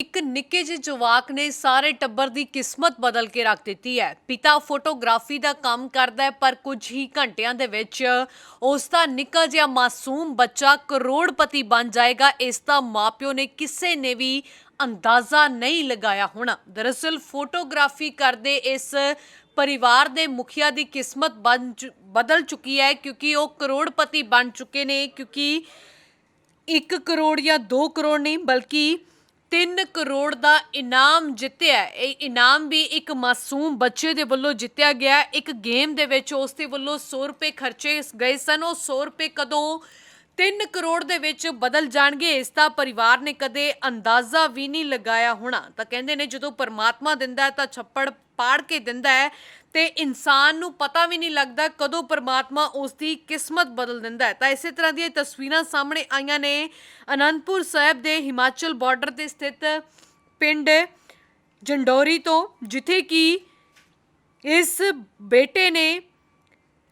ਇੱਕ ਨਿੱਕੇ ਜਿਹੇ ਜਵਾਕ ਨੇ ਸਾਰੇ ਟੱਬਰ ਦੀ ਕਿਸਮਤ ਬਦਲ ਕੇ ਰੱਖ ਦਿੱਤੀ ਹੈ। ਪਿਤਾ ਫੋਟੋਗ੍ਰਾਫੀ ਦਾ ਕੰਮ ਕਰਦਾ ਹੈ, ਪਰ ਕੁਝ ਹੀ ਘੰਟਿਆਂ ਦੇ ਵਿੱਚ ਉਸ ਦਾ ਨਿੱਕਾ ਜਿਹਾ ਮਾਸੂਮ ਬੱਚਾ ਕਰੋੜਪਤੀ ਬਣ ਜਾਏਗਾ। ਇਸ ਦਾ ਮਾਪਿਓ ਨੇ ਕਿਸੇ ਨੇ ਵੀ ਅੰਦਾਜ਼ਾ ਨਹੀਂ ਲਗਾਇਆ ਹੋਣਾ। ਦਰਅਸਲ ਫੋਟੋਗ੍ਰਾਫੀ ਕਰਦੇ ਇਸ ਪਰਿਵਾਰ ਦੇ ਮੁਖੀਆ ਦੀ ਕਿਸਮਤ ਬਣ ਚੁ- ਬਦਲ ਚੁੱਕੀ ਹੈ, ਕਿਉਂਕਿ ਉਹ ਕਰੋੜਪਤੀ ਬਣ ਚੁੱਕੇ ਨੇ, ਕਿਉਂਕਿ 1 ਕਰੋੜ ਜਾਂ 2 ਕਰੋੜ ਨਹੀਂ, ਬਲਕਿ 3 ਕਰੋੜ ਦਾ ਇਨਾਮ ਜਿੱਤਿਆ ਇਹ ਇਨਾਮ ਵੀ ਇੱਕ ਮਾਸੂਮ ਬੱਚੇ ਦੇ ਵੱਲੋਂ ਜਿੱਤਿਆ ਗਿਆ ਇੱਕ ਗੇਮ ਦੇ ਵਿੱਚ ਉਸ ਦੇ ਵੱਲੋਂ 100 ਰੁਪਏ ਖਰਚੇ ਗਏ ਸਨ। ਉਹ 100 ਰੁਪਏ ਕਦੋਂ 3 ਕਰੋੜ ਦੇ ਵਿੱਚ ਬਦਲ ਜਾਣਗੇ, ਇਸ ਦਾ ਪਰਿਵਾਰ ਨੇ ਕਦੇ ਅੰਦਾਜ਼ਾ ਵੀ ਨਹੀਂ ਲਗਾਇਆ ਹੋਣਾ। ਤਾਂ ਕਹਿੰਦੇ ਨੇ ਜਦੋਂ ਪਰਮਾਤਮਾ ਦਿੰਦਾ ਹੈ ਤਾਂ ਛੱਪੜ ਪਾੜ ਕੇ ਦਿੰਦਾ ਹੈ ਤੇ ਇਨਸਾਨ ਨੂੰ ਪਤਾ ਵੀ ਨਹੀਂ ਲੱਗਦਾ ਕਦੋਂ ਪਰਮਾਤਮਾ ਉਸ ਦੀ ਕਿਸਮਤ ਬਦਲ ਦਿੰਦਾ ਹੈ। ਤਾਂ ਇਸੇ ਤਰ੍ਹਾਂ ਦੀਆਂ ਤਸਵੀਰਾਂ ਸਾਹਮਣੇ ਆਈਆਂ ਨੇ। ਅਨੰਦਪੁਰ ਸਾਹਿਬ ਦੇ ਹਿਮਾਚਲ ਬਾਰਡਰ ਤੇ ਸਥਿਤ ਪਿੰਡ ਜੰਡੋਰੀ ਤੋਂ, ਜਿੱਥੇ ਕਿ ਇਸ ਬੇਟੇ ਨੇ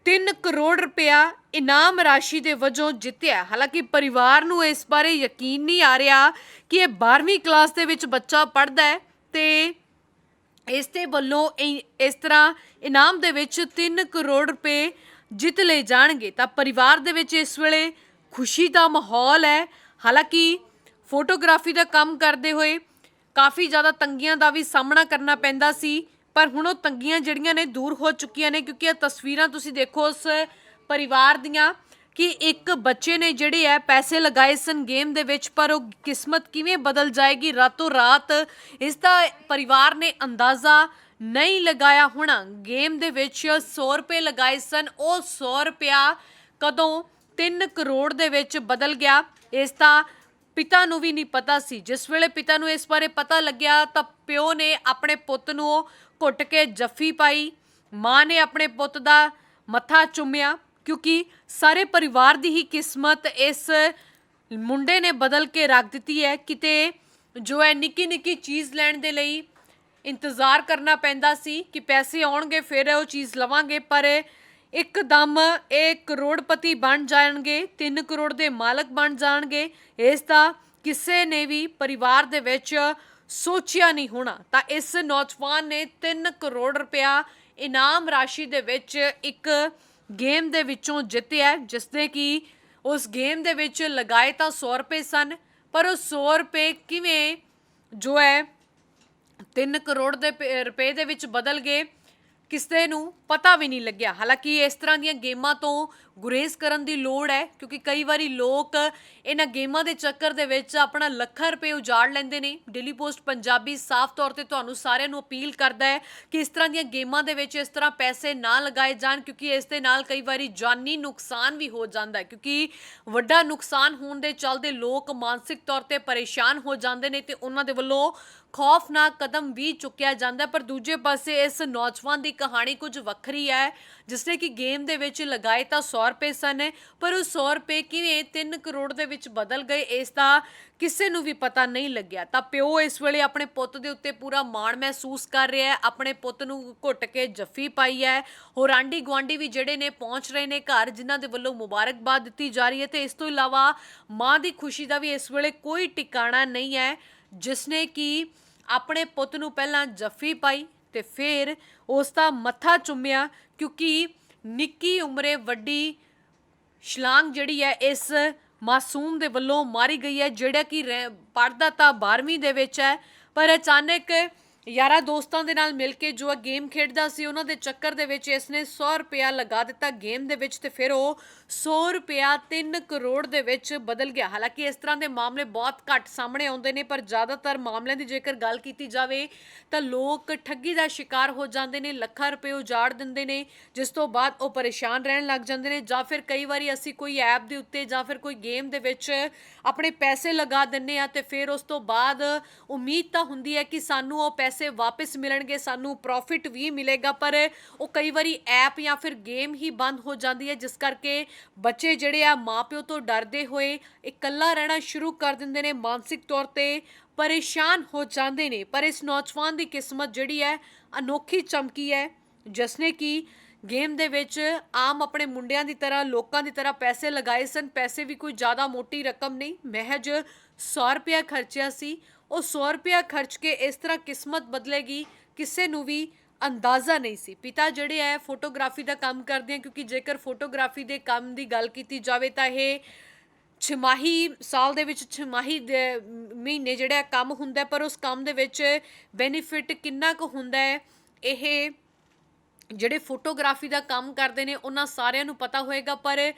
3 ਕਰੋੜ ਰੁਪਇਆ ਇਨਾਮ ਰਾਸ਼ੀ ਦੇ ਵਜੋਂ ਜਿੱਤਿਆ ਹਾਲਾਂਕਿ ਪਰਿਵਾਰ ਨੂੰ ਇਸ ਬਾਰੇ ਯਕੀਨ ਨਹੀਂ ਆ ਰਿਹਾ ਕਿ ਇਹ 12ਵੀਂ ਕਲਾਸ ਦੇ ਵਿੱਚ ਬੱਚਾ ਪੜ੍ਹਦਾ ਹੈ ਤੇ ਇਸ ਦੇ ਵੱਲੋਂ ਇ- ਇਸ ਤਰ੍ਹਾਂ ਇਨਾਮ ਦੇ ਵਿੱਚ 3 ਕਰੋੜ ਰੁਪਏ ਜਿੱਤ ਲਏ ਜਾਣਗੇ। ਤਾਂ ਪਰਿਵਾਰ ਦੇ ਵਿੱਚ ਇਸ ਵੇਲੇ ਖੁਸ਼ੀ ਦਾ ਮਾਹੌਲ ਹੈ। ਹਾਲਾਂਕਿ ਫੋਟੋਗ੍ਰਾਫੀ ਦਾ ਕੰਮ ਕਰਦੇ ਹੋਏ ਕਾਫੀ ਜ਼ਿਆਦਾ ਤੰਗੀਆਂ ਦਾ ਵੀ ਸਾਹਮਣਾ ਕਰਨਾ ਪੈਂਦਾ ਸੀ, ਪਰ ਹੁਣ ਉਹ ਤੰਗੀਆਂ ਜਿਹੜੀਆਂ ਨੇ ਦੂਰ ਹੋ ਚੁੱਕੀਆਂ ਨੇ, ਕਿਉਂਕਿ ਇਹ ਤਸਵੀਰਾਂ ਤੁਸੀਂ ਦੇਖੋ ਉਸ ਪਰਿਵਾਰ ਦੀਆਂ। ਕਿ ਇੱਕ ਬੱਚੇ ਨੇ ਜਿਹੜੇ ਹੈ ਪੈਸੇ ਲਗਾਏ ਸਨ ਗੇਮ ਦੇ ਵਿੱਚ, ਪਰ ਉਹ ਕਿਸਮਤ ਕਿਵੇਂ ਬਦਲ ਜਾਏਗੀ? ਰਾਤੋਂ ਰਾਤ ਇਸ ਦਾ ਪਰਿਵਾਰ ਨੇ ਅੰਦਾਜ਼ਾ ਨਹੀਂ ਲਗਾਇਆ ਹੋਣਾ। ਗੇਮ ਦੇ ਵਿੱਚ 100 ਰੁਪਏ ਲਗਾਏ ਸਨ। ਉਹ 100 ਰੁਪਿਆ ਕਦੋਂ 3 ਕਰੋੜ ਦੇ ਵਿੱਚ ਬਦਲ ਗਿਆ, ਇਸ ਦਾ ਪਿਤਾ ਨੂੰ ਵੀ ਨਹੀਂ ਪਤਾ ਸੀ। ਜਿਸ ਵੇਲੇ ਪਿਤਾ ਨੂੰ ਇਸ ਬਾਰੇ ਪਤਾ ਲੱਗਿਆ, ਤਾਂ ਪਿਓ ਨੇ ਆਪਣੇ ਪੁੱਤ ਨੂੰ ਘੁੱਟ ਕੇ ਜੱਫੀ ਪਾਈ। ਮਾਂ ਨੇ ਆਪਣੇ ਪੁੱਤ ਦਾ ਮੱਥਾ ਚੁੰਮਿਆ। ਕਿਉਂਕਿ ਸਾਰੇ ਪਰਿਵਾਰ ਦੀ ਹੀ ਕਿਸਮਤ ਇਸ ਮੁੰਡੇ ਨੇ ਬਦਲ ਕੇ ਰੱਖ ਦਿੱਤੀ ਹੈ। ਕਿਤੇ ਜੋ ਹੈ ਨਿੱਕੀ ਨਿੱਕੀ ਚੀਜ਼ ਲੈਣ ਦੇ ਲਈ ਇੰਤਜ਼ਾਰ ਕਰਨਾ ਪੈਂਦਾ ਸੀ ਕਿ ਪੈਸੇ ਆਉਣਗੇ, ਫਿਰ ਉਹ ਚੀਜ਼ ਲਵਾਂਗੇ, ਪਰ ਇੱਕਦਮ ਇਹ ਕਰੋੜਪਤੀ ਬਣ ਜਾਣਗੇ 3 ਕਰੋੜ ਦੇ ਮਾਲਕ ਬਣ ਜਾਣਗੇ। ਇਸ ਦਾ ਕਿਸੇ ਨੇ ਵੀ ਪਰਿਵਾਰ ਦੇ ਵਿੱਚ ਸੋਚਿਆ ਨਹੀਂ ਹੋਣਾ। ਤਾਂ ਇਸ ਨੌਜਵਾਨ ਨੇ 3 ਕਰੋੜ ਰੁਪਇਆ ਇਨਾਮ ਰਾਸ਼ੀ ਦੇ ਵਿੱਚ ਇੱਕ ਗੇਮ ਦੇ ਵਿੱਚੋਂ ਜਿੱਤਿਆ ਹੈ, ਜਿਸ ਦੇ ਕਿ ਉਸ ਗੇਮ ਦੇ ਵਿੱਚ ਲਗਾਏ ਤਾਂ 100 ਰੁਪਏ ਸਨ ਪਰ ਉਹ 100 ਰੁਪਏ ਕਿਵੇਂ ਜੋ ਹੈ 3 ਕਰੋੜ ਦੇ ਪ- ਰੁਪਏ ਦੇ ਵਿੱਚ ਬਦਲ ਗਏ। ਕਿਸੇ ਨੂੰ ਪਤਾ ਵੀ ਨਹੀਂ ਲੱਗਿਆ। ਹਾਲਾਂਕਿ ਇਸ ਤਰ੍ਹਾਂ ਦੀਆਂ ਗੇਮਾਂ ਤੋਂ ਗੁਰੇਜ਼ ਕਰਨ ਦੀ ਲੋੜ ਹੈ, ਕਿਉਂਕਿ ਕਈ ਵਾਰੀ ਲੋਕ ਇਹਨਾਂ ਗੇਮਾਂ ਦੇ ਚੱਕਰ ਦੇ ਵਿੱਚ ਆਪਣਾ ਲੱਖਾਂ ਰੁਪਏ ਉਜਾੜ ਲੈਂਦੇ ਨੇ। ਡੇਲੀ ਪੋਸਟ ਪੰਜਾਬੀ ਸਾਫ਼ ਤੌਰ ਤੇ ਤੁਹਾਨੂੰ ਸਾਰਿਆਂ ਨੂੰ ਅਪੀਲ ਕਰਦਾ ਹੈ ਕਿ ਇਸ ਤਰ੍ਹਾਂ ਦੀਆਂ ਗੇਮਾਂ ਦੇ ਵਿੱਚ ਇਸ ਤਰ੍ਹਾਂ ਪੈਸੇ ਨਾ ਲਗਾਏ ਜਾਣ, ਕਿਉਂਕਿ ਇਸ ਦੇ ਨਾਲ ਕਈ ਵਾਰੀ ਜਾਨੀ ਨੁਕਸਾਨ ਵੀ ਹੋ ਜਾਂਦਾ ਹੈ, ਕਿਉਂਕਿ ਵੱਡਾ ਨੁਕਸਾਨ ਹੋਣ ਦੇ ਚੱਲਦੇ ਲੋਕ ਮਾਨਸਿਕ ਤੌਰ ਤੇ ਪਰੇਸ਼ਾਨ ਹੋ ਜਾਂਦੇ ਨੇ ਤੇ ਉਹਨਾਂ ਦੇ ਵੱਲੋਂ ਖੌਫਨਾਕ ਕਦਮ ਵੀ ਚੁੱਕਿਆ ਜਾਂਦਾ ਪਰ ਦੂਜੇ ਪਾਸੇ ਇਸ ਨੌਜਵਾਨ ਦੀ ਕਹਾਣੀ ਕੁਝ ਵੱਖਰੀ ਹੈ, ਜਿਸਨੇ ਕਿ ਗੇਮ ਦੇ ਵਿੱਚ ਲਗਾਏ ਤਾਂ 100 ਰੁਪਏ ਸਨ, ਪਰ ਉਹ 100 ਰੁਪਏ ਕਿਵੇਂ 3 ਕਰੋੜ ਦੇ ਵਿੱਚ ਬਦਲ ਗਏ, ਇਸ ਦਾ ਕਿਸੇ ਨੂੰ ਵੀ ਪਤਾ ਨਹੀਂ ਲੱਗਿਆ। ਤਾਂ ਪਿਓ ਇਸ ਵੇਲੇ ਆਪਣੇ ਪੁੱਤ ਦੇ ਉੱਤੇ ਪੂਰਾ ਮਾਣ ਮਹਿਸੂਸ ਕਰ ਰਿਹਾ ਹੈ, ਆਪਣੇ ਪੁੱਤ ਨੂੰ ਘੁੱਟ ਕੇ ਜੱਫੀ ਪਾਈ ਹੈ। ਹੋਰ ਆਂਢੀ ਗੁਆਂਢੀ ਵੀ ਜਿਹੜੇ ਨੇ ਪਹੁੰਚ ਰਹੇ ਨੇ ਘਰ, ਜਿਨ੍ਹਾਂ ਦੇ ਵੱਲੋਂ ਮੁਬਾਰਕਬਾਦ ਦਿੱਤੀ ਜਾ ਰਹੀ ਹੈ ਤੇ ਇਸ ਤੋਂ ਇਲਾਵਾ ਮਾਂ ਦੀ ਖੁਸ਼ੀ ਦਾ ਵੀ ਇਸ ਵੇਲੇ ਕੋਈ ਟਿਕਾਣਾ ਨਹੀਂ ਹੈ ਜਿਸ ਨੇ ਕਿ ਆਪਣੇ ਪੁੱਤ ਨੂੰ ਪਹਿਲਾਂ ਜੱਫੀ ਪਾਈ ਤੇ ਫਿਰ ਉਸ ਦਾ ਮੱਥਾ ਚੁੰਮਿਆ, ਕਿਉਂਕਿ ਨਿੱਕੀ ਉਮਰੇ ਵੱਡੀ ਛਲਾਂਗ ਜਿਹੜੀ ਹੈ, ਇਸ ਮਾਸੂਮ ਦੇ ਵੱਲੋਂ ਮਾਰੀ ਗਈ ਹੈ, ਜਿਹੜਾ ਕਿ ਰਹਿ- ਪੜ੍ਹਦਾ ਤਾਂ 12ਵੀਂ ਦੇ ਵਿੱਚ ਹੈ, ਪਰ ਅਚਾਨਕ ਯਾਰਾ ਦੋਸਤਾਂ ਦੇ ਨਾਲ ਮਿਲ ਕੇ ਜੋ ਇਹ ਗੇਮ ਖੇਡਦਾ ਸੀ, ਉਹਨਾਂ ਦੇ ਚੱਕਰ ਦੇ ਵਿੱਚ ਇਸ ਨੇ 100 ਰੁਪਇਆ ਲਗਾ ਦਿੱਤਾ ਗੇਮ ਦੇ ਵਿੱਚ ਤੇ ਫਿਰ ਉਹ 100 ਰੁਪਇਆ 3 ਕਰੋੜ ਦੇ ਵਿੱਚ ਬਦਲ ਗਿਆ। ਹਾਲਾਂਕਿ ਇਸ ਤਰ੍ਹਾਂ ਦੇ ਮਾਮਲੇ ਬਹੁਤ ਘੱਟ ਸਾਹਮਣੇ ਆਉਂਦੇ ਨੇ, ਪਰ ਜ਼ਿਆਦਾਤਰ ਮਾਮਲਿਆਂ ਦੀ ਜੇਕਰ ਗੱਲ ਕੀਤੀ ਜਾਵੇ ਤਾਂ ਲੋਕ ਠੱਗੀ ਦਾ ਸ਼ਿਕਾਰ ਹੋ ਜਾਂਦੇ ਨੇ, ਲੱਖਾਂ ਰੁਪਏ ਉਜਾੜ ਦਿੰਦੇ ਨੇ, ਜਿਸ ਤੋਂ ਬਾਅਦ ਉਹ ਪਰੇਸ਼ਾਨ ਰਹਿਣ ਲੱਗ ਜਾਂਦੇ ਨੇ ਜਾਂ ਫਿਰ ਕਈ ਵਾਰੀ ਅਸੀਂ ਕੋਈ ਐਪ ਦੇ ਉੱਤੇ ਜਾਂ ਫਿਰ ਕੋਈ ਗੇਮ ਦੇ ਵਿੱਚ ਆਪਣੇ ਪੈਸੇ ਲਗਾ ਦਿੰਨੇ ਆ ਤੇ ਫਿਰ ਉਸ ਤੋਂ ਬਾਅਦ ਉਮੀਦ ਤਾਂ ਹੁੰਦੀ ਹੈ ਕਿ ਸਾਨੂੰ ਉਹ ਪੈਸੇ ਪੈਸੇ ਵਾਪਸ ਮਿਲਣਗੇ, ਸਾਨੂੰ ਪ੍ਰੋਫਿਟ ਵੀ ਮਿਲੇਗਾ, ਪਰ ਉਹ ਕਈ ਵਾਰੀ ਐਪ ਜਾਂ ਫਿਰ ਗੇਮ ਹੀ ਬੰਦ ਹੋ ਜਾਂਦੀ ਹੈ, ਜਿਸ ਕਰਕੇ ਬੱਚੇ ਜਿਹੜੇ ਆ ਮਾਪਿਓ ਤੋਂ ਡਰਦੇ ਹੋਏ ਇਕੱਲਾ ਰਹਿਣਾ ਸ਼ੁਰੂ ਕਰ ਦਿੰਦੇ ਨੇ ਮਾਨਸਿਕ ਤੌਰ ਤੇ, ਪਰੇਸ਼ਾਨ ਹੋ ਜਾਂਦੇ ਨੇ। ਪਰ ਇਸ ਨੌਜਵਾਨ ਦੀ ਕਿਸਮਤ ਜਿਹੜੀ ਹੈ, ਅਨੋਖੀ ਚਮਕੀ ਹੈ ਜਿਸਨੇ ਕਿ ਗੇਮ ਦੇ ਵਿੱਚ ਆਮ ਆਪਣੇ ਮੁੰਡਿਆਂ ਦੀ ਤਰ੍ਹਾਂ, ਲੋਕਾਂ ਦੀ ਤਰ੍ਹਾਂ ਪੈਸੇ ਲਗਾਏ ਸਨ। ਪੈਸੇ ਵੀ ਕੋਈ ਜ਼ਿਆਦਾ ਮੋਟੀ ਰਕਮ ਨਹੀਂ, ਮਹਿਜ 100 ਰੁਪਇਆ ਖਰਚਿਆ ਸੀ। ਉਹ 100 ਰੁਪਇਆ ਖਰਚ ਕੇ ਇਸ ਤਰ੍ਹਾਂ ਕਿਸਮਤ ਬਦਲੇਗੀ, ਕਿਸੇ ਨੂੰ ਵੀ ਅੰਦਾਜ਼ਾ ਨਹੀਂ ਸੀ। ਪਿਤਾ ਜਿਹੜੇ ਹੈ ਫੋਟੋਗ੍ਰਾਫੀ ਦਾ ਕੰਮ ਕਰਦੇ ਆ, ਕਿਉਂਕਿ ਜੇਕਰ ਫੋਟੋਗ੍ਰਾਫੀ ਦੇ ਕੰਮ ਦੀ ਗੱਲ ਕੀਤੀ ਜਾਵੇ ਤਾਂ ਇਹ ਛਮਾਹੀ ਸਾਲ ਦੇ ਵਿੱਚ, ਛਮਾਹੀ ਦੇ ਮਹੀਨੇ ਜਿਹੜਾ ਕੰਮ ਹੁੰਦਾ ਪਰ ਉਸ ਕੰਮ ਦੇ ਵਿੱਚ ਬੈਨੀਫਿਟ ਕਿੰਨਾ ਕੁ ਹੁੰਦਾ ਹੈ, ਇਹ ਜਿਹੜੇ ਫੋਟੋਗ੍ਰਾਫੀ ਦਾ ਕੰਮ ਕਰਦੇ ਨੇ, ਉਹਨਾਂ ਸਾਰਿਆਂ ਨੂੰ ਪਤਾ ਹੋਏਗਾ। ਪਰ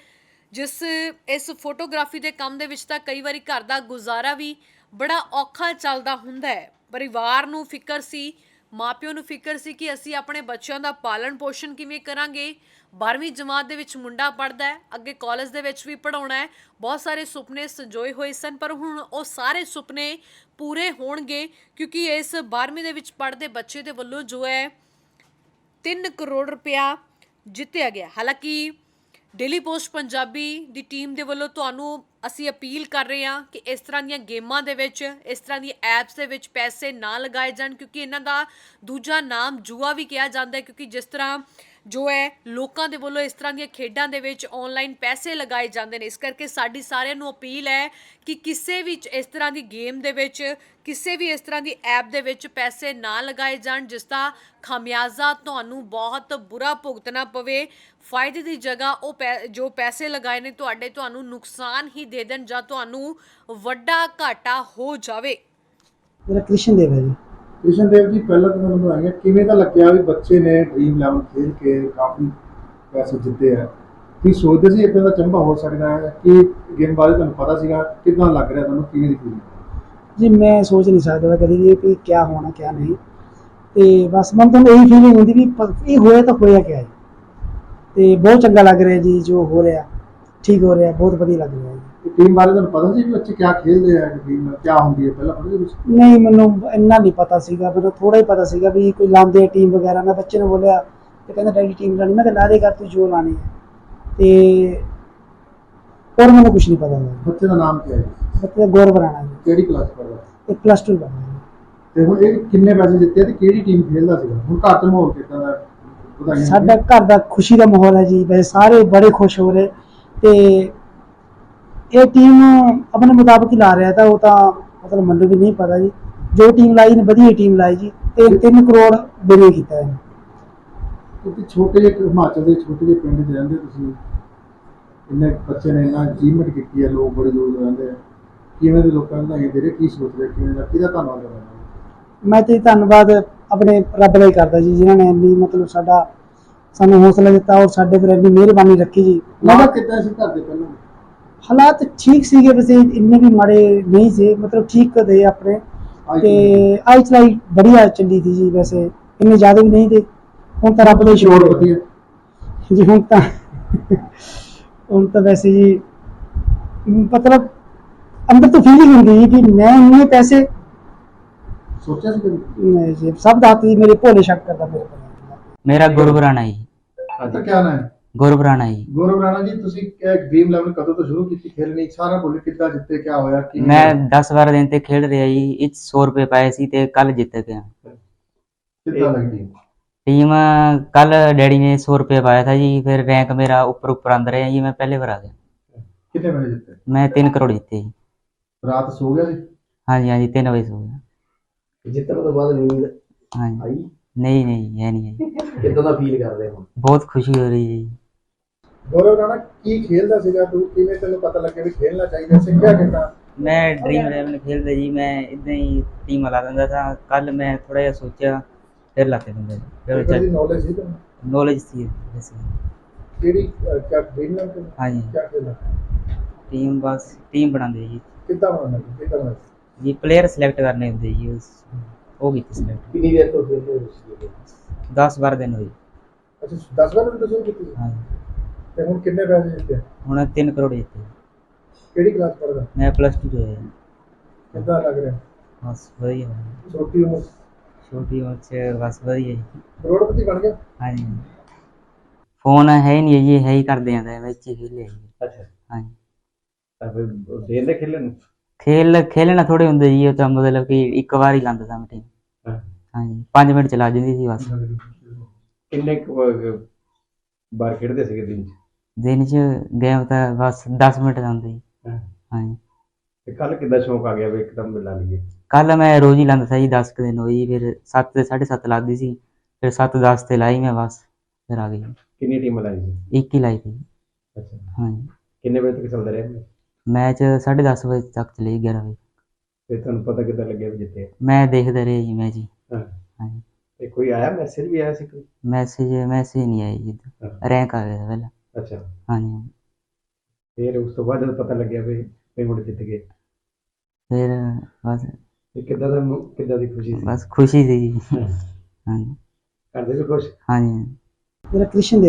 ਜਿਸ, ਇਸ ਫੋਟੋਗ੍ਰਾਫੀ ਦੇ ਕੰਮ ਦੇ ਵਿੱਚ ਤਾਂ ਕਈ ਵਾਰੀ ਘਰ ਦਾ ਗੁਜ਼ਾਰਾ ਵੀ ਬੜਾ ਔਖਾ ਚੱਲਦਾ ਹੁੰਦਾ ਹੈ। ਪਰਿਵਾਰ ਨੂੰ ਫਿਕਰ ਸੀ, ਮਾਪਿਓ ਨੂੰ ਫਿਕਰ ਸੀ ਕਿ ਅਸੀਂ ਆਪਣੇ ਬੱਚਿਆਂ ਦਾ ਪਾਲਣ ਪੋਸ਼ਣ ਕਿਵੇਂ ਕਰਾਂਗੇ। 12ਵੀਂ ਜਮਾਤ ਦੇ ਵਿੱਚ ਮੁੰਡਾ ਪੜਦਾ ਹੈ, ਅੱਗੇ ਕਾਲਜ ਦੇ ਵਿੱਚ ਵੀ ਪੜਾਉਣਾ ਹੈ। ਬਹੁਤ ਸਾਰੇ ਸੁਪਨੇ ਸੰਜੋਏ ਹੋਏ ਸਨ, ਪਰ ਹੁਣ ਉਹ ਸਾਰੇ ਸੁਪਨੇ ਪੂਰੇ ਹੋਣਗੇ ਕਿਉਂਕਿ ਇਸ 12ਵੀਂ ਦੇ ਵਿੱਚ ਪੜਦੇ ਬੱਚੇ ਦੇ ਵੱਲੋਂ ਜੋ ਹੈ 3 ਕਰੋੜ ਰੁਪਇਆ ਜਿੱਤਿਆ ਗਿਆ। ਹਾਲਾਂਕਿ ਡੇਲੀ ਪੋਸਟ ਪੰਜਾਬੀ ਦੀ ਟੀਮ ਦੇ ਵੱਲੋਂ ਤੁਹਾਨੂੰ ਅਸੀਂ ਅਪੀਲ ਕਰ ਰਹੇ ਹਾਂ ਕਿ ਇਸ ਤਰ੍ਹਾਂ ਦੀਆਂ ਗੇਮਾਂ ਦੇ ਵਿੱਚ, ਇਸ ਤਰ੍ਹਾਂ ਦੀ ਐਪਸ ਦੇ ਵਿੱਚ ਪੈਸੇ ਨਾ ਲਗਾਏ ਜਾਣ, ਕਿਉਂਕਿ ਇਹਨਾਂ ਦਾ ਦੂਜਾ ਨਾਮ ਜੂਆ ਵੀ ਕਿਹਾ ਜਾਂਦਾ ਹੈ, ਕਿਉਂਕਿ ਜਿਸ ਤਰ੍ਹਾਂ ਜੋ ਹੈ ਲੋਕਾਂ ਦੇ ਵੱਲੋਂ ਇਸ ਤਰ੍ਹਾਂ ਦੀਆਂ ਖੇਡਾਂ ਦੇ ਵਿੱਚ ਆਨਲਾਈਨ ਪੈਸੇ ਲਗਾਏ ਜਾਂਦੇ ਨੇ। ਇਸ ਕਰਕੇ ਸਾਡੀ ਸਾਰਿਆਂ ਨੂੰ ਅਪੀਲ ਹੈ ਕਿ ਕਿਸੇ ਵੀ ਇਸ ਤਰ੍ਹਾਂ ਦੀ ਗੇਮ ਦੇ ਵਿੱਚ, ਕਿਸੇ ਵੀ ਇਸ ਤਰ੍ਹਾਂ ਦੀ ਐਪ ਦੇ ਵਿੱਚ ਪੈਸੇ ਨਾ ਲਗਾਏ ਜਾਣ, ਜਿਸ ਦਾ ਖਾਮਿਆਜ਼ਾ ਤੁਹਾਨੂੰ ਬਹੁਤ ਬੁਰਾ ਭੁਗਤਣਾ ਪਵੇ। ਫਾਇਦੇ ਦੀ ਜਗ੍ਹਾ ਉਹ ਪੈ- ਜੋ ਪੈਸੇ ਲਗਾਏ ਨੇ, ਤੁਹਾਡੇ ਤੁਹਾਨੂੰ ਨੁਕਸਾਨ ਹੀ ਦੇ ਦੇਣ ਜਾਂ ਤੁਹਾਨੂੰ ਵੱਡਾ ਘਾਟਾ ਹੋ ਜਾਵੇ। ਮੇਰਾ ਕ੍ਰਿਸ਼ਨ ਦੇਵ ਹੈ ਜੀ ਕ੍ਰਿਸ਼ਨ ਦੇਵ ਜੀ, ਪਹਿਲਾਂ ਤਾਂ ਮੈਨੂੰ ਆਇਆ ਕਿਵੇਂ ਦਾ ਲੱਗਿਆ ਵੀ ਬੱਚੇ ਨੇ ਡ੍ਰੀਮ 11 ਖੇਡ ਕੇ ਕਾਫੀ ਪੈਸੇ ਜਿੱਤੇ ਆ? ਕੀ ਸੋਚਦੇ ਸੀ ਇਦਾਂ ਦਾ ਚੰਬਾ ਹੋ ਸਕਦਾ ਹੈ? ਕਿ ਗੇਮ ਬਾਰੇ ਤੁਹਾਨੂੰ ਪਤਾ ਸੀਗਾ? ਕਿਦਾਂ ਲੱਗ ਰਿਹਾ ਤੁਹਾਨੂੰ? ਕਿਵੇਂ ਦੀ ਫੀਲਿੰਗ ਜੀ, ਮੈਂ ਸੋਚ ਨਹੀਂ ਸਕਦਾ ਕਦੀ ਵੀ ਕਿ ਕੀ ਹੋਣਾ ਕੀ ਨਹੀਂ। ਤੇ ਬਸ ਮਨ ਤੋਂ ਇਹੀ ਫੀਲਿੰਗ ਹੁੰਦੀ ਵੀ ਇਹ ਹੋਇਆ ਤਾਂ ਹੋਇਆ ਕਿਆ ਹੈ। ਤੇ ਬਹੁਤ ਚੰਗਾ ਲੱਗ ਰਿਹਾ ਜੀ, ਜੋ ਹੋ ਰਿਹਾ। ਠੀਕ ਹੋ ਰਿਹਾ, ਬਹੁਤ ਵਧੀਆ ਲੱਗ ਰਿਹਾ। ਟੀਮ ਬਾਰੇ ਤੁਹਾਨੂੰ ਪਤਾ ਸੀ ਵੀ ਬੱਚੇ ਕਿਆ ਖੇਡਦੇ ਆ ਟੀਮ ਕਿਆ ਹੁੰਦੀ ਹੈ ਪਹਿਲਾਂ ਸੀ ਕੁਛ? ਨਹੀਂ ਮੈਨੂੰ ਇੰਨਾ ਨਹੀਂ ਪਤਾ ਸੀਗਾ ਮੈਨੂੰ ਥੋੜਾ ਹੀ ਪਤਾ ਸੀਗਾ ਵੀ ਕੋਈ ਲਾਉਂਦੇ ਟੀਮ ਵਗੈਰਾ। ਮੈਂ ਬੱਚੇ ਨੂੰ ਬੋਲਿਆ ਤੇ ਕਹਿੰਦਾ ਡੈਡੀ ਟੀਮ ਲਾਣੀ ਮੈਂ ਕਿਹਾ ਲਾ ਦੇ ਕਰ ਤੂੰ ਜੋ ਲਾਣੀ ਹੈ ਤੇ ਹੋਰ ਮੈਨੂੰ ਕੁਝ ਨਹੀਂ ਪਤਾ ਬੱਚੇ ਦਾ ਨਾਮ ਕੀ ਹੈ? ਬੱਚੇ ਦਾ ਗੌਰਵ ਰਾਣਾ ਜੀ। ਕਿਹੜੀ ਕਲਾਸ ਪੜ੍ਹਦਾ? ਇਹ ਪਲੱਸ 2 ਕਰਨਾ ਜੀ। ਤੇ ਹੁਣ ਇਹ ਕਿੰਨੇ ਪੈਸੇ ਜਿੱਤੇ ਤੇ ਕਿਹੜੀ ਟੀਮ ਖੇਡਦਾ ਸੀਗਾ? ਹੁਣ ਘਰ ਚ ਮਾਹੌਲ ਕਿੱਦਾਂ ਦਾ? ਸਾਡਾ ਘਰ ਦਾ ਖੁਸ਼ੀ ਦਾ ਮਾਹੌਲ ਹੈ ਜੀ। ਵੈਸੇ ਸਾਰੇ ਬੜੇ ਖੁਸ਼ ਹੋ ਰਹੇ ਤੇ ਇਹ ਟੀਮ ਆਪਣੇ ਮੁਤਾਬਕ ਹੀ ਲਾ ਰਿਹਾ ਤਾਂ ਉਹ ਤਾਂ ਮਤਲਬ ਮੈਨੂੰ ਵੀ ਨਹੀਂ ਪਤਾ ਜੀ। ਜੋ ਟੀਮ ਲਾਈ ਨੇ ਵਧੀਆ ਟੀਮ ਲਾਈ ਜੀ ਤੇ 3 ਕਰੋੜ ਬਿਲੇ ਕੀਤਾ ਹੈ ਕਿਉਂਕਿ ਛੋਟੇ ਜਿਹੇ ਹਿਮਾਚਲ ਦੇ ਛੋਟੇ ਜਿਹੇ ਪਿੰਡ 'ਚ ਰਹਿੰਦੇ ਤੁਸੀਂ। ਇੰਨੇ ਬੱਚੇ ਨੇ ਇੰਨਾ ਅਚੀਵਮੈਂਟ ਕੀਤੀ ਹੈ ਲੋਕ ਬੜੇ ਦੂਰ ਰਹਿੰਦੇ ਆ। ਕਿਵੇਂ ਦੇ ਲੋਕਾਂ ਨੂੰ ਦੇ ਰਹੇ ਕੀ ਸੋਚ ਰਹੇ ਕਿਵੇਂ ਦਾ ਕਿਹਦਾ ਧੰਨਵਾਦ ਕਰਨਾ? ਮੈਂ ਤੇ ਧੰਨਵਾਦ ਆਪਣੇ ਰੱਬ ਦਾ ਹੀ ਕਰਦਾ ਜੀ ਜਿਨ੍ਹਾਂ ਨੇ ਇੰਨੀ ਮਤਲਬ ਸਾਡਾ ਸਾਨੂੰ ਹੌਸਲਾ ਦਿੱਤਾ ਔਰ ਸਾਡੇ ਪਰ ਇੰਨੀ ਮਿਹਰਬਾਨੀ ਰੱਖੀ ਜੀ। ਮੈਂ ਕਿੱਦਾਂ ਸੀ ਘਰ ਦੇ ਪਹਿਲਾਂ? ਹਾਲਾਤ ਠੀਕ ਸੀਗੇ ਵੈਸੇ ਇੰਨੇ ਵੀ ਮਾੜੇ ਨਹੀਂ ਸੀ ਮਤਲਬ ਠੀਕ ਦੇ ਆਪਣੇ। ਤੇ ਆਈ ਚਲਾਈ ਬੜੀਆ ਚੱਲੀ ਥੀ ਜੀ ਵੈਸੇ ਇੰਨੇ ਜ਼ਿਆਦਾ ਵੀ ਨਹੀਂ ਤੇ ਹੁਣ ਤਾਂ ਰੱਬ ਦਾ ਸ਼ੋਰ ਵਧੀਆ। ਜੀ ਹੁਣ ਤਾਂ ਹੁਣ ਤਾਂ ਵੈਸੇ ਜੀ ਮਤਲਬ ਅੰਦਰ ਤੋਂ ਫੀਲਿੰਗ ਹੁੰਦੀ ਹੈ ਕਿ ਮੈਂ ਇੰਨੇ ਪੈਸੇ ਸੋਚਿਆ ਸੀ ਕਦੇ? ਨਹੀਂ ਜੀ ਸਭ ਦਾ ਹੱਥ ਜੀ ਮੇਰੇ ਭੋਲੇ ਸ਼ੱਕ ਕਰਦਾ ਮੇਰੇ ਕੋਲ। ਮੇਰਾ ਗੁਰਬ ਰਾਣਾ ਜੀ। ਤਾਂ ਕਿਆ ਨਾ ਹੈ? ਗੌਰਵ ਰਾਣਾ ਜੀ। ਗੌਰਵ ਰਾਣਾ ਜੀ ਤੁਸੀਂ ਡ੍ਰੀਮ 11 ਕਦੋਂ ਤੋਂ ਸ਼ੁਰੂ ਕੀਤੀ ਖੇਲਣੀ ਸਾਰਾ ਬੋਲੀ ਕਿੱਦਾਂ ਜਿੱਤੇ ਕਿਆ ਹੋਇਆ ਕੀ ਮੈਂ 10 12 ਦਿਨ ਤੇ ਖੇਡ ਰਿਹਾ ਜੀ ਇਹ 100 ਰੁਪਏ ਪਾਏ ਸੀ ਤੇ ਕੱਲ ਜਿੱਤ ਗਿਆ ਕਿੱਦਾਂ ਲੱਗੀ? ਟੀਮ ਕੱਲ ਡੈਡੀ ਨੇ 100 ਰੁਪਏ ਪਾਇਆ ਥਾ ਜੀ ਫਿਰ ਰੈਂਕ ਮੇਰਾ ਉੱਪਰ ਉੱਪਰ ਆਂਦ ਰਿਹਾ ਜੀ ਮੈਂ ਪਹਿਲੇ ਵਾਰ ਆ ਗਿਆ। ਕਿੰਨੇ ਵਜੇ ਜਿੱਤੇ? ਮੈਂ 3 ਕਰੋੜ ਜਿੱਤੇ ਜੀ। ਰਾਤ ਸੋ ਗਿਆ ਸੀ? ਹਾਂਜੀ ਹਾਂਜੀ 3 ਵਜੇ ਸੋ ਗਿਆ। ਜਿੱਤਣ ਤੋਂ ਬਾਅਦ ਨੀਂਦ ਹਾਂਜੀ। ਨਹੀਂ ਨਹੀਂ ਇਹ ਨਹੀਂ ਹੈ ਜੀ। ਕਿੱਦਾਂ ਦਾ ਫੀਲ ਕਰ ਰਹੇ ਹੋ ਬਹੁਤ ਖੁਸ਼ੀ ਹੋ ਰਹੀ ਹੈ ਜੀ। ਗੌਰਵ ਰਾਣਾ ਕੀ ਖੇਲਦਾ ਸੀਗਾ ਤੂੰ? ਕਿਵੇਂ ਤੈਨੂੰ ਪਤਾ ਲੱਗਿਆ ਵੀ ਖੇਲਣਾ ਚਾਹੀਦਾ? ਸਿੱਖਿਆ ਕਿੱਦਾਂ? ਮੈਂ ਡ੍ਰੀਮ 11 ਖੇਲਦਾ ਜੀ। ਮੈਂ ਇਦਾਂ ਹੀ ਟੀਮ ਲਾ ਦਿੰਦਾ ਸਾਂ ਕੱਲ ਮੈਂ ਥੋੜਾ ਜਿਹਾ ਸੋਚਿਆ ਫਿਰ ਲਾ ਕੇ ਦਿੰਦਾ ਜੀ। ਇਹਦੀ ਫਿਰ ਨੌਲੇਜ ਸੀ ਤੈਨੂੰ? ਨੌਲੇਜ ਸੀ ਵੈਸੇ। ਕਿਹੜੀ ਅਹ, ਕਿਆ ਡ੍ਰੀਮ ਨਾਲ ਤੂੰ ਹਾਂਜੀ। ਕਿਆ ਖੇਲਣਾ ਟੀਮ ਬਸ ਟੀਮ ਬਣਾਉਂਦੇ ਜੀ। ਕਿੱਦਾਂ ਬਣਨਾ ਤੂੰ? ਕਿੱਦਾਂ ਬਣਨਾ ਜੀ ਪਲੇਅਰ ਸਿਲੈਕਟ ਕਰਨੇ ਹੁੰਦੇ ਜੀ ਉਸ। ਉਹ ਕੀਤੀ ਸਿਲੈਕਟ ਕਿੰਨੀ ਦੇਰ ਤੋਂ ਖੇਡ ਰਹੇ ਹੋ 10 12 ਦਿਨ ਹੋਏ ਅੱਛਾ 10 ਵਾਰ ਤੁਸੀਂ ਕੀਤੀ ਸੀ? ਹਾਂ ਤੇ ਹੁਣ ਕਿੰਨੇ ਪੈਸੇ ਜਿੱਤੇ ਹੁਣ 3 ਕਰੋੜ ਜਿੱਤੇ ਕਿਹੜੀ ਕਲਾਸ ਪੜਦਾ ਮੈਂ ਪਲੱਸ 2 ਚ ਹੋਇਆ ਜੀ। ਕਿੱਦਾਂ ਲੱਗ ਰਿਹਾ ਬਸ ਵਧੀਆ। ਛੋਟੀ ਉਮਰ ਛੋਟੀ ਉਮਰ ਚ ਬਸ ਵਧੀਆ ਜੀ ਕਰੋੜਪਤੀ ਬਣ ਗਿਆ ਹਾਂਜੀ ਫੋਨ ਹੈ ਹੀ ਨਹੀਂ ਜੀ ਹੈ ਹੀ ਕਰਦੇ ਜਾਂਦਾ ਵਿੱਚ ਹੀ ਖੇਲੇ ਅੱਛਾ ਹਾਂਜੀ ਤਾਂ ਫਿਰ ਦੇਰ ਦੇ ਖੇਲਣ ਨੂੰ ਖੇਲ ਖੇਲਣਾ ਥੋੜੇ ਹੁੰਦੇ ਜੀ ਉਹ ਤਾਂ ਮਤਲਬ ਕਿ ਇੱਕ ਵਾਰ ਹੀ ਲਾਂਦਾ ਸਾਂ ਹਾਂ। ਹਾਂਜੀ 5 ਮਿੰਟ ਚਲਾ ਜਾਂਦੀ ਸੀ ਬਸ। ਕਿੰਨੇ ਕੁ, ਅਹ, ਵਾਰ ਖੇਡਦੇ ਸੀਗੇ ਦਿਨ ਚ? ਦਿਨ ਚ ਗੇਮ ਤਾਂ ਬਸ 10 ਮਿੰਟ ਲਾਉਂਦੇ ਜੀ। ਹਾਂ। ਹਾਂਜੀ। ਤੇ ਕੱਲ ਕਿੱਦਾਂ ਸ਼ੌਂਕ ਆ ਗਿਆ ਵੀ ਇੱਕਦਮ ਮਿਲਾ ਲਈਏ? ਕੱਲ ਮੈਂ ਰੋਜ਼ ਹੀ ਲਾਉਂਦਾ ਸੀ ਜੀ 10 ਕੁ ਦਿਨ ਹੋਈ ਫਿਰ 7 ਤੇ 7.5 ਲਾਦੀ ਸੀ ਫਿਰ 7 10 ਤੇ ਲਾਈ ਮੈਂ ਬਸ ਫਿਰ ਆ ਗਈ। ਕਿੰਨੀ ਟੀਮ ਲਾਈ ਸੀ? ਇੱਕ ਹੀ ਲਾਈ ਸੀ। ਅੱਛਾ। ਹਾਂਜੀ। ਕਿੰਨੇ ਵਜੇ ਤੱਕ ਚੱਲਦਾ ਰਿਹਾ ਮੈਚ 10:30 ਵਜੇ ਤੱਕ ਚਲੇ 11 ਵਜੇ। ਤੇ ਤੁਹਾਨੂੰ ਪਤਾ ਕਿੱਦਾਂ ਲੱਗਿਆ ਵੀ ਜਿੱਤੇ? ਮੈਂ ਦੇਖਦਾ ਰਿਹਾ ਜੀ ਮੈਚ ਜੀ। ਹਾਂ। ਹਾਂਜੀ ਤੇ ਕੋਈ ਆਇਆ ਮੈਸੇਜ ਵੀ ਆਇਆ ਸੀ ਕੋਈ? ਮੈਸੇਜ ਮੈਸੇਜ ਨਹੀਂ ਆਇਆ ਜੀ ਹਾਂ। ਰੈਂਕ ਆ ਗਿਆ ਪਹਿਲਾਂ। ਅੱਛਾ। ਹਾਂਜੀ ਫਿਰ ਉਸ ਤੋਂ ਬਾਅਦ ਜਦੋਂ ਪਤਾ ਲੱਗਿਆ ਵੀ ਵੀ ਮੁੰਡੇ ਜਿੱਤ ਗਏ? ਫਿਰ ਬਸ ਤੇ ਕਿੱਦਾਂ ਦਾ ਮੌ- ਕਿੱਦਾਂ ਦੀ ਖੁਸ਼ੀ ਸੀ? ਬਸ ਖੁਸ਼ੀ ਸੀ ਜੀ। ਹਾਂ। ਹਾਂਜੀ ਕਰਦੇ ਵੀ ਖੁਸ਼? ਹਾਂਜੀ ਮੇਰਾ ਕ੍ਰਿਸ਼ਨ ਦੇ